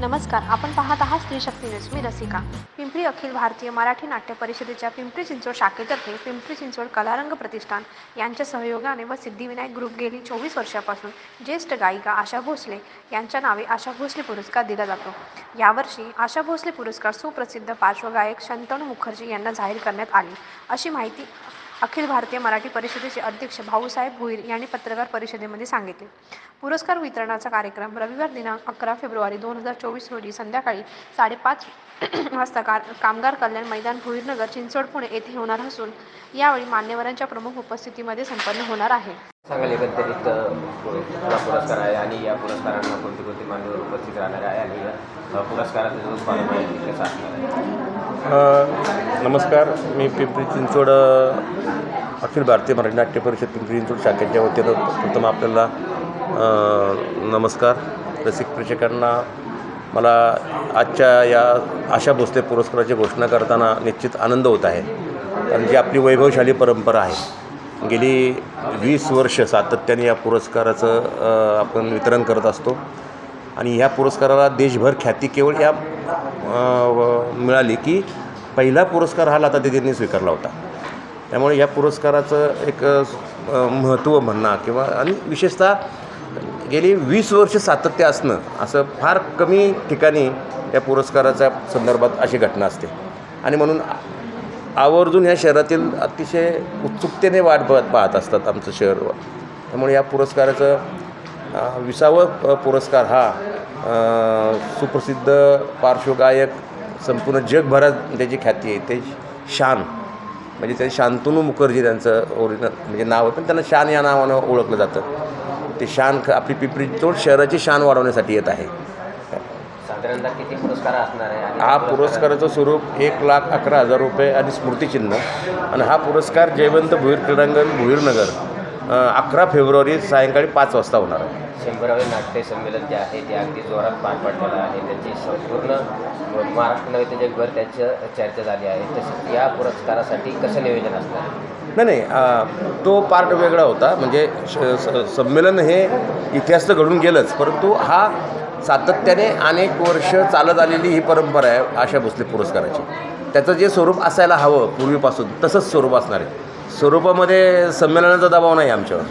नमस्कार आपण पाहत आहात स्त्री शक्ती न्यूज. मी रसिका. पिंपरी अखिल भारतीय मराठी नाट्य परिषदेच्या पिंपरी चिंचवड शाखेतर्फे पिंपरी चिंचवड कलारंग प्रतिष्ठान यांच्या सहयोगाने व सिद्धिविनायक ग्रुप गेली चोवीस वर्षापासून ज्येष्ठ गायिका आशा भोसले यांच्या नावे आशा भोसले पुरस्कार दिला जातो. यावर्षी आशा भोसले पुरस्कार सुप्रसिद्ध पार्श्वगायक शंतनू मुखर्जी यांना जाहीर करण्यात आली. अशी माहिती अखिल भारतीय मराठी परिषदेचे अध्यक्ष भाऊसाहेब भोईर यांनी पत्रकार परिषदेमध्ये सांगितले. पुरस्कार वितरणाचा कार्यक्रम रविवार दिनांक अकरा फेब्रुवारी दोन हजार चोवीस रोजी संध्याकाळी साडेपाच वाजता कार कामगार कल्याण मैदान भोईरनगर चिंचवड पुणे येथे होणार असून यावेळी मान्यवरांच्या प्रमुख उपस्थितीमध्ये संपन्न होणार आहे. सांगाल एकंदरीत हा पुरस्कार आहे आणि या पुरस्कारांना कोणती कोणती मान्यवर उपस्थित राहणार आहे आणि पुरस्काराचा जो असणार आहे. नमस्कार मी पिंपरी चिंचवड अखिल भारतीय मराठी नाट्य परिषद पिंपरी चिंचवड शाखेच्या वतीनं प्रथम आपल्याला नमस्कार. रसिक प्रेक्षकांना मला आजच्या या आशा भोसले पुरस्काराची घोषणा करताना निश्चित आनंद होत आहे. कारण जी आपली वैभवशाली परंपरा आहे गेली वीस वर्ष सातत्याने या पुरस्काराचं आपण वितरण करत असतो. आणि ह्या पुरस्काराला देशभर ख्याती केवळ या मिळाली की पहिला पुरस्कार हा लता दिदींनी स्वीकारला होता. त्यामुळे या पुरस्काराचं एक महत्त्व म्हणणं किंवा आणि विशेषतः गेली वीस वर्ष सातत्य असणं असं फार कमी ठिकाणी या पुरस्काराच्या संदर्भात अशी घटना असते. आणि म्हणून आवर्जून या शहरातील अतिशय उत्सुकतेने वाट पाहत असतात आमचं शहर. त्यामुळे या पुरस्काराचं विसावं पुरस्कार हा सुप्रसिद्ध पार्श्वगायक संपूर्ण जगभरात त्याची ख्याती आहे. ते शान. म्हणजे ते शांतनू मुखर्जी त्यांचं ओरिजिनल म्हणजे नाव आहे. पण त्यांना शान या नावानं ओळखलं जातं. ते शान आपली पिंपरी चिंचवड शहराची शान वाढवण्यासाठी येत आहे. साधारणतः किती पुरस्कार असणार आहे? हा पुरस्काराचं स्वरूप एक लाख अकरा हजार रुपये आणि स्मृतिचिन्ह. आणि हा पुरस्कार जयवंत भुईर क्रीडांगण भुईरनगर अकरा फेब्रुवारी सायंकाळी पाच वाजता होणार आहे. शंभरावे नाट्य संमेलन जे आहे ते अगदी जोरात पार पडलेलं आहे. त्याची संपूर्ण महाराष्ट्र नव्हे तर जगभर त्याचं चर्चा झाली आहे. तसंच या पुरस्कारासाठी कसं नियोजन आहे नाही नाही तो पार्ट वेगळा होता. म्हणजे श- स- संमेलन हे इतिहास तर घडून गेलंच. परंतु हा सातत्याने अनेक वर्ष चालत आलेली ही परंपरा आहे आशा भोसले पुरस्काराची. त्याचं जे स्वरूप असायला हवं पूर्वीपासून तसंच स्वरूप असणार आहे. स्वरूपामध्ये संमेलनाचा दबाव नाही आमच्यावर.